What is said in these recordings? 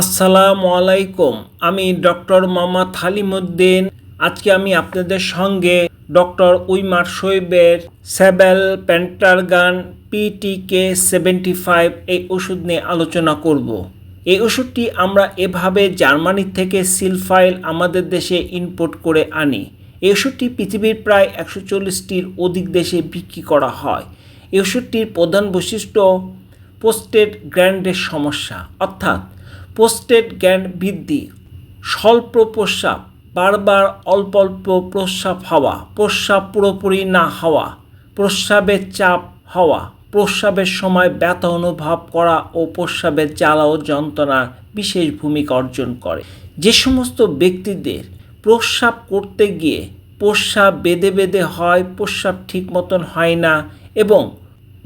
আসসালামু আলাইকুম। আমি ডক্টর মোহাম্মদ হালিমুদ্দিন। আজকে আমি আপনাদের সঙ্গে doctor উইমার শৈবের Sabal Pentarkan PTK seventy five এই ওষুধ নিয়ে আলোচনা করব। এই ওষুধটি আমরা এভাবে জার্মানি থেকে সিলফাইল আমাদের দেশে ইম্পোর্ট করে আনি। এই ওষুধটি পৃথিবীর প্রায় একশো চল্লিশটির অধিক দেশে বিক্রি করা হয়। এই ওষুধটির প্রধান বৈশিষ্ট্য পোস্টেড গ্র্যান্ডের সমস্যা। অর্থাৎ পোস্টেড জ্ঞান বৃদ্ধি স্বল্প প্রস্রাব বারবার অল্প অল্প প্রস্রাব হওয়া প্রস্রাব পুরোপুরি না হওয়া প্রস্রাবের চাপ হওয়া প্রস্রাবের সময় ব্যথা অনুভব করা ও প্রস্রাবের জ্বালা ও যন্ত্রণার বিশেষ ভূমিকা অর্জন করে। যে সমস্ত ব্যক্তিদের প্রস্রাব করতে গিয়ে প্রস্রাব বেঁধে বেঁধে হয় প্রস্রাব ঠিক মতন হয় না এবং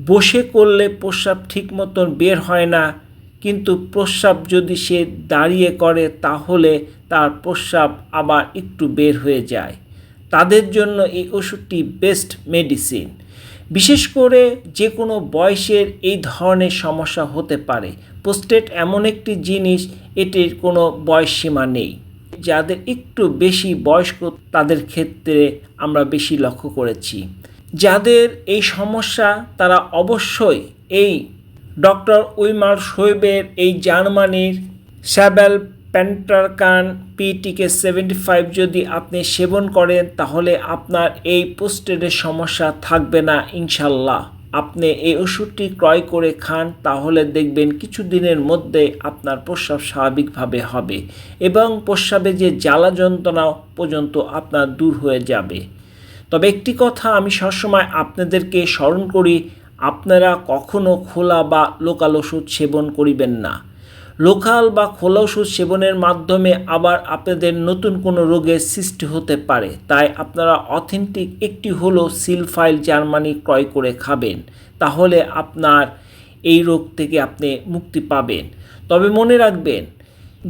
বসে করলে প্রস্রাব ঠিক মতন বের হয় না কিন্তু প্রস্রাব যদি সে দাঁড়িয়ে করে তাহলে তার প্রস্রাব আবার একটু বের হয়ে যায়। তাদের জন্য এই ওষুধটি বেস্ট মেডিসিন। বিশেষ করে যে কোনো বয়সের এই ধরনের সমস্যা হতে পারে। পোস্টেট এমন একটি জিনিস, এটির কোনো বয়স সীমা নেই। যাদের একটু বেশি বয়স্ক, তাদের ক্ষেত্রে আমরা বেশি লক্ষ্য করেছি। যাদের এই সমস্যা, তারা অবশ্যই এই ডক্টর উইমার শোয়েবের এই জার্মানির স্যাবেল প্যান্টারকান পিটিকে সেভেন্টি ফাইভ যদি আপনি সেবন করেন, তাহলে আপনার এই পোস্টেডের সমস্যা থাকবে না ইনশাল্লাহ আপনি এই ওষুধটি ক্রয় করে খান, তাহলে দেখবেন কিছু দিনের মধ্যে আপনার প্রস্রাব স্বাভাবিকভাবে হবে এবং প্রস্রাবে যে জ্বালা যন্ত্রণা পর্যন্ত আপনার দূর হয়ে যাবে। তবে একটি কথা আমি সবসময় আপনাদেরকে স্মরণ করি আপনারা কখনো খোলা বা লোকাল ওষুধ সেবন করিবেন না। লোকাল বা খোলা ওষুধ সেবনের মাধ্যমে আবার আপনাদের নতুন কোনো রোগের সৃষ্টি হতে পারে। তাই আপনারা অথেন্টিক একটি হলো সিলফাইল জার্মানি ক্রয় করে খাবেন। তাহলে আপনার এই রোগ থেকে আপনি মুক্তি পাবেন। তবে মনে রাখবেন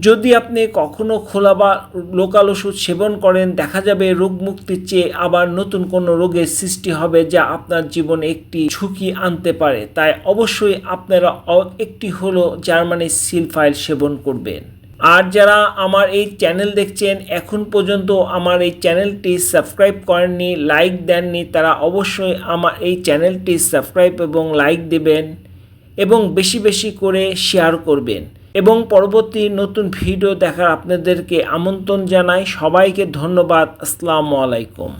যদি আপনি কখনো খোলা বা লোকাল ওষুধ সেবন করেন, দেখা যাবে রোগ মুক্তির চেয়ে আবার নতুন কোনো রোগের সৃষ্টি হবে যা আপনার জীবনে একটি ঝুঁকি আনতে পারে। তাই অবশ্যই আপনারা একটি হলো জার্মানির সিলফাইল সেবন করবেন। আর যারা আমার এই চ্যানেল দেখছেন, এখন পর্যন্ত আমার এই চ্যানেলটি সাবস্ক্রাইব করেননি, লাইক দেননি, তারা অবশ্যই আমার এই চ্যানেলটি সাবস্ক্রাইব এবং লাইক দেবেন এবং বেশি বেশি করে শেয়ার করবেন। এবং পরবর্তী নতুন ভিডিও দেখার আপনাদেরকে আমন্ত্রণ জানাই। সবাইকে ধন্যবাদ। আসসালামু আলাইকুম।